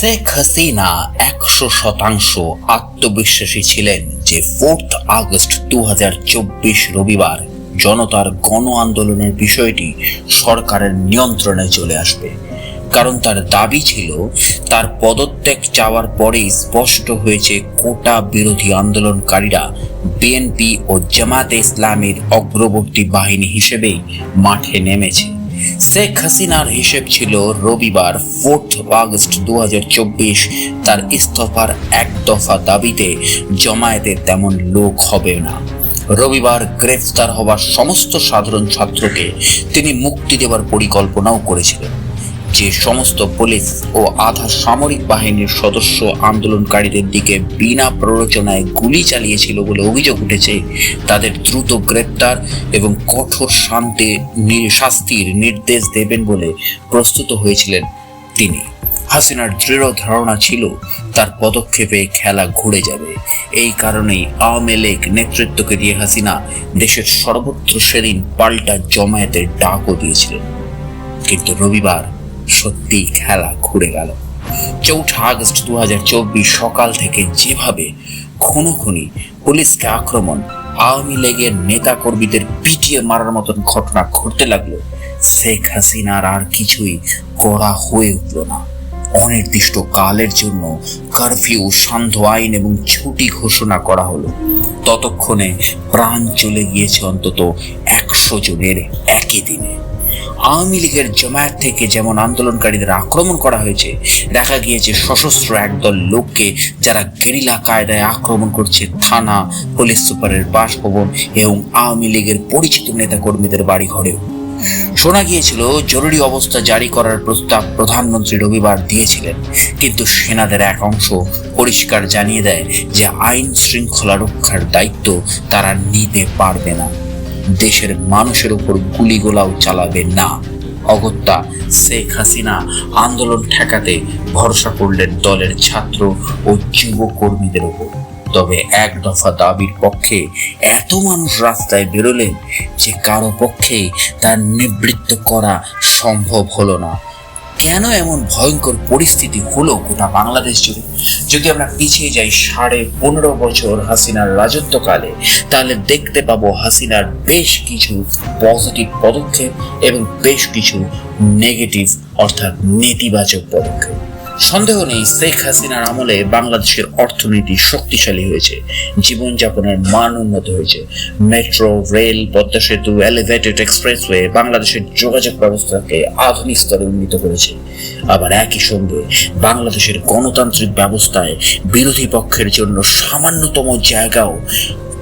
শেখ হাসিনা একশো শতাংশ আত্মবিশ্বাসী ছিলেন যে ফোর্থ আগস্ট দুহাজার চব্বিশ রবিবার জনতার গণ আন্দোলনের বিষয়টি সরকারের নিয়ন্ত্রণে চলে আসবে। কারণ তার দাবি ছিল, তার পদত্যাগ চাওয়ার পরেই স্পষ্ট হয়েছে কোটা বিরোধী আন্দোলনকারীরা বিএনপি ও জামাতে ইসলামের অগ্রবর্তী বাহিনী হিসেবেই মাঠে নেমেছে। শেখ হাসিনার হিসেব ছিল রবিবার ফোর্থ আগস্ট দু হাজার চব্বিশ। তার ইস্তফার এক দফা দাবিতে জমায়েতের তেমন লোক হবে না। রবিবার গ্রেফতার হওয়া সমস্ত সাধারণ ছাত্রকে তিনি মুক্তি দেওয়ার পরিকল্পনাও করেছিলেন। যে সমস্ত পুলিশ ও আধা সামরিক বাহিনীর সদস্য আন্দোলনকারীদের দিকে বিনা প্ররোচনায় গুলি চালিয়েছিল বলে অভিযোগ উঠেছে, তাদের দ্রুত গ্রেপ্তার এবং কঠোর শান্তি শাস্তির নির্দেশ দেবেন বলে প্রস্তুত হয়েছিলেন তিনি। হাসিনার দৃঢ় ধারণা ছিল, তার পদক্ষেপে খেলা ঘুরে যাবে। এই কারণেই আওয়ামী লীগ নেতৃত্বকে দিয়ে হাসিনা দেশের সর্বত্র সেদিন পাল্টা জমায়েতের ডাকও দিয়েছিলেন। কিন্তু রবিবার সত্যি খেলা ঘুরে গেল। চৌঠা আগস্ট দুহাজার চব্বিশ সকাল থেকে যেভাবে খুনোখুনি পুলিশকে আক্রমণ, আওয়ামী লীগের নেতা কর্মীদের পিটিয়ে মারার মতন ঘটনা ঘটতে লাগল, শেখ হাসিনার আর কিছুই করা হয়ে উঠল না। অনির্দিষ্ট কালের জন্য কারফিউ, সান্ধ্য আইন এবং ছুটি ঘোষণা করা হলো। ততক্ষণে প্রাণ চলে গিয়েছে অন্তত একশো জনের একই দিনে। আওয়ামী লীগের জমায়েত থেকে যেমন আন্দোলনকারীদের আক্রমণ করা হয়েছে, দেখা গিয়েছে সশস্ত্র একদল লোককে যারা গেরিলা কায়দায় আক্রমণ করছে থানা, পুলিশ সুপারের বাসভবন এবং আওয়ামী লীগের পরিচিত নেতাকর্মীদের বাড়ি ঘরেও শোনা গিয়েছিল, জরুরি অবস্থা জারি করার প্রস্তাব প্রধানমন্ত্রী রবিবার দিয়েছিলেন, কিন্তু সেনাদের এক অংশ পরিষ্কার জানিয়ে দেয় যে আইন শৃঙ্খলা রক্ষার দায়িত্ব তারা নিতে পারবে না। দেশের মানুষের উপর গুলিগোলাও চালাবে না। অগত্যা শেখ হাসিনা আন্দোলন ঠেকাতে ভরসা করলেন দলের ছাত্র ও যুব কর্মীদের উপর। তবে এক দফা দাবির পক্ষে এত মানুষ রাস্তায় বেরোলেন যে কারও পক্ষে তার নিবৃত্ত করা সম্ভব হলো না। কেন এমন ভয়ঙ্কর পরিস্থিতি হলো গোটা বাংলাদেশ জুড়ে? যদি আমরা পিছিয়ে যাই সাড়ে পনেরো বছর হাসিনার রাজত্বকালে, তাহলে দেখতে পাবো হাসিনার বেশ কিছু পজিটিভ পদক্ষেপ এবং বেশ কিছু নেগেটিভ, অর্থাৎ নেতিবাচক পদক্ষেপ। সন্দেহ নেই শেখ হাসিনার আমলে বাংলাদেশের অর্থনীতি শক্তিশালী হয়েছে, জীবনযাপনের মান উন্নত হয়েছে। মেট্রো, রেল, পদ্মা সেতু, এলিভেটেড এক্সপ্রেসওয়ে বাংলাদেশের যোগাযোগ ব্যবস্থাকে আধুনিক স্তরে উন্নীত করেছে। আবার একই সঙ্গে বাংলাদেশের গণতান্ত্রিক ব্যবস্থায় বিরোধী পক্ষের জন্য সামান্যতম জায়গাও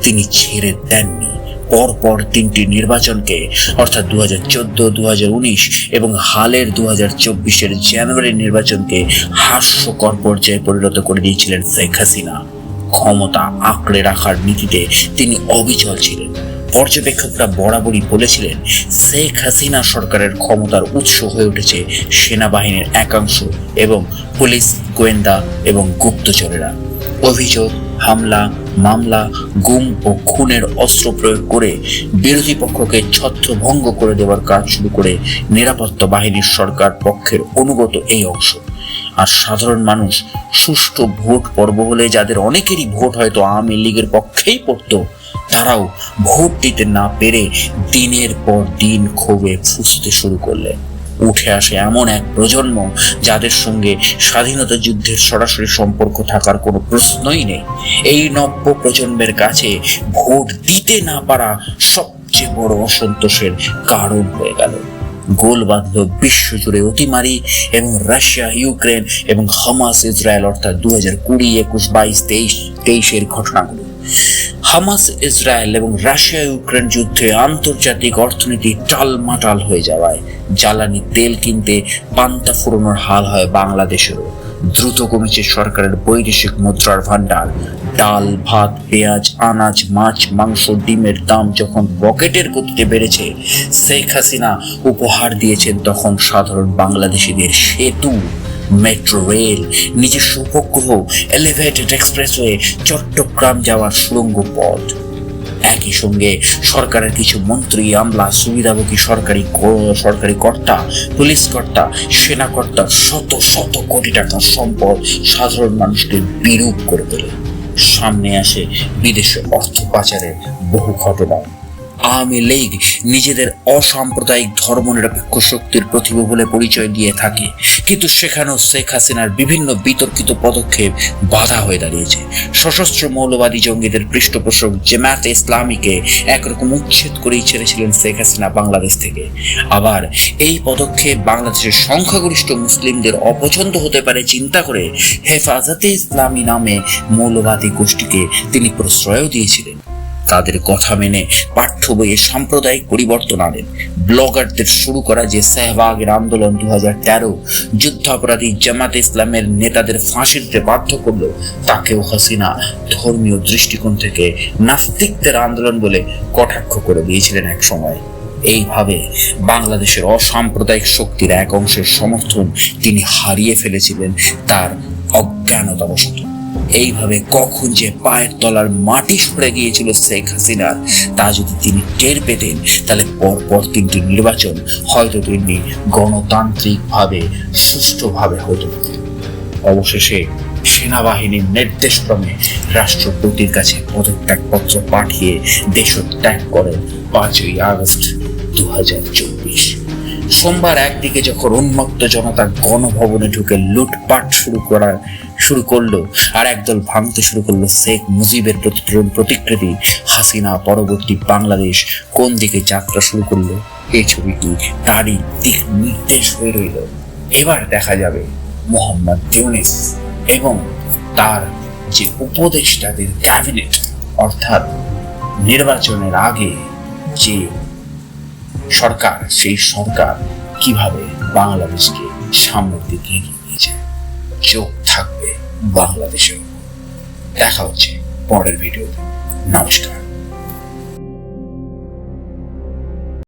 তিনি ছেড়ে দেননি। পরপর তিনটি নির্বাচনকে, অর্থাৎ দু হাজার চোদ্দ উনিশ এবং হালের দু হাজার চব্বিশের জানুয়ারি নির্বাচনকে হাস্যকর পর্যায়ে পরিণত করে দিয়েছিলেন শেখ হাসিনা। ক্ষমতা আঁকড়ে রাখার নীতিতে তিনি অবিচল ছিলেন। পর্যবেক্ষকরা বরাবরই বলেছিলেন, শেখ হাসিনা সরকারের ক্ষমতার উৎস হয়ে উঠেছে সেনাবাহিনীর একাংশ এবং পুলিশ, গোয়েন্দা এবং গুপ্তচরেরা। অভিযোগ হামলা, মামলা, গুম ও খুনের অস্ত্র প্রয়োগ করে বিরোধী পক্ষকে ছত্রভঙ্গ করে দেওয়ার কাজ শুরু করে নিরাপত্তা বাহিনীর সরকার পক্ষের অনুগত এই অংশ। আর সাধারণ মানুষ সুষ্ঠু ভোট পর্ব হলে যাদের অনেকেরই ভোট হয়তো আওয়ামী লীগের পক্ষেই পড়তো, তারাও ভোট দিতে না পেরে দিনের পর দিন ক্ষোভে ফুসতে শুরু করলেন। উঠে আসে এমন এক প্রজন্ম যাদের সঙ্গে স্বাধীনতা যুদ্ধের সরাসরি সম্পর্ক থাকার কোনো প্রশ্নই নেই। এই নব্য প্রজন্মের কাছে ভোট দিতে না পারা সবচেয়ে বড় অসন্তোষের কারণ হয়ে গেল। গোল বাঁধল বিশ্বজুড়ে অতিমারি এবং রাশিয়া, ইউক্রেন এবং হামাস, ইসরায়েল অর্থাৎ দু হাজার কুড়ি, একুশ, বাইশ, তেইশ, তেইশের ঘটনাগুলো। হামাস, ইসরায়েল এবং রাশিয়া ইউক্রেন যুদ্ধে আন্তর্জাতিক অর্থনীতি টালমাটাল হয়ে যাওয়ায় জ্বালানি তেল কিনতে পান্তা ফুরোনোর হাল হয় বাংলাদেশেরও। দ্রুত কমেছে সরকারের বৈদেশিক মুদ্রার ভান্ডার ডাল, ভাত, পেঁয়াজ, আনাজ, মাছ, মাংস, ডিমের দাম যখন পকেটের গতিতে বেড়েছে, শেখ হাসিনা উপহার দিয়েছেন তখন সাধারণ বাংলাদেশিদের সেতু। মেট্রো রেল নিজস্ব উপগ্রহ এলিভেটেড এক্সপ্রেসওয়ে চট্টগ্রাম যাওয়ার সুড়ঙ্গ পথ। একই সঙ্গে সরকারের কিছু মন্ত্রী, আমলা, সুবিধাভোগী, সরকারি সরকারি কর্তা, পুলিশ কর্তা, সেনা কর্তা, শত শত কোটি টাকার সম্পদ সাধারণ মানুষকে বিরূপ করে তোলে। সামনে আসে বিদেশে অর্থ পাচারের বহু ঘটনা। আওয়ামী লীগ নিজেদের অসাম্প্রদায়িক ধর্মনিরপেক্ষ শক্তির প্রতিভ বলে পরিচয় দিয়ে থাকে। কিন্তু সেখানেও শেখ হাসিনার বিভিন্ন বিতর্কিত পদক্ষেপ বাধা হয়ে দাঁড়িয়েছে। সশস্ত্র মৌলবাদী জঙ্গিদের পৃষ্ঠপোষক জামায়াতে ইসলামীকে একরকম উচ্ছেদ করেই ছেড়েছিলেন শেখ হাসিনা বাংলাদেশ থেকে। আবার এই পদক্ষেপ বাংলাদেশের সংখ্যাগরিষ্ঠ মুসলিমদের অপছন্দ হতে পারে চিন্তা করে হেফাজতে ইসলামী নামে মৌলবাদী গোষ্ঠীকে তিনি প্রশ্রয়ও দিয়েছিলেন। তাদের কথা মেনে পাঠ্য বইয়ে সাম্প্রদায়িক পরিবর্তন আনেন। ব্লগারদের শুরু করা যে সেহবাগের আন্দোলন দু হাজার তেরো, যুদ্ধাপরাধী জামাত ইসলামের নেতাদের ফাঁসি দিতে বাধ্য করল, তাকেও হাসিনা ধর্মীয় দৃষ্টিকোণ থেকে নাস্তিকদের আন্দোলন বলে কটাক্ষ করে দিয়েছিলেন এক সময় এইভাবে বাংলাদেশের অসাম্প্রদায়িক শক্তির এক অংশের সমর্থন তিনি হারিয়ে ফেলেছিলেন তার অজ্ঞানতাবশত। এইভাবে কখন যে পায়ের তলার মাটি সরে গিয়েছিল শেখ হাসিনার তা যদি তিনি টের পেতেন, তাহলে পরপর তিনটি নির্বাচন হয়তো তিনি গণতান্ত্রিকভাবে সুষ্ঠুভাবে হতো। অবশেষে সেনাবাহিনীর নির্দেশক্রমে রাষ্ট্রপতির কাছে পদত্যাগপত্র পাঠিয়ে দেশত্যাগ করেন পাঁচই আগস্ট দু হাজার চব্বিশ। সোমবার একদিকে যখন উন্মত্ত জনতা গণভবনে ঢুকে লুটপাট শুরু করার শুরু করল আর একদল ভাঙতে শুরু করল শেখ মুজিবের প্রতিকৃতি, হাসিনা পরবর্তী বাংলাদেশ কোন দিকে যাত্রা শুরু করল? এই ছবিটি তারই দিক নির্দেশ হয়ে রইল? এবার দেখা যাবে মোহাম্মদ ইউনিস এবং তার যে উপদেষ্টাদের ক্যাবিনেট, অর্থাৎ নির্বাচনের আগে যে সরকার, সেই সরকার কীভাবে বাংলাদেশকে সামনের দিকে এগিয়ে নিয়েছে চোখ থাকবে বাংলাদেশের দেখা হচ্ছে পরের ভিডিওতে। নমস্কার।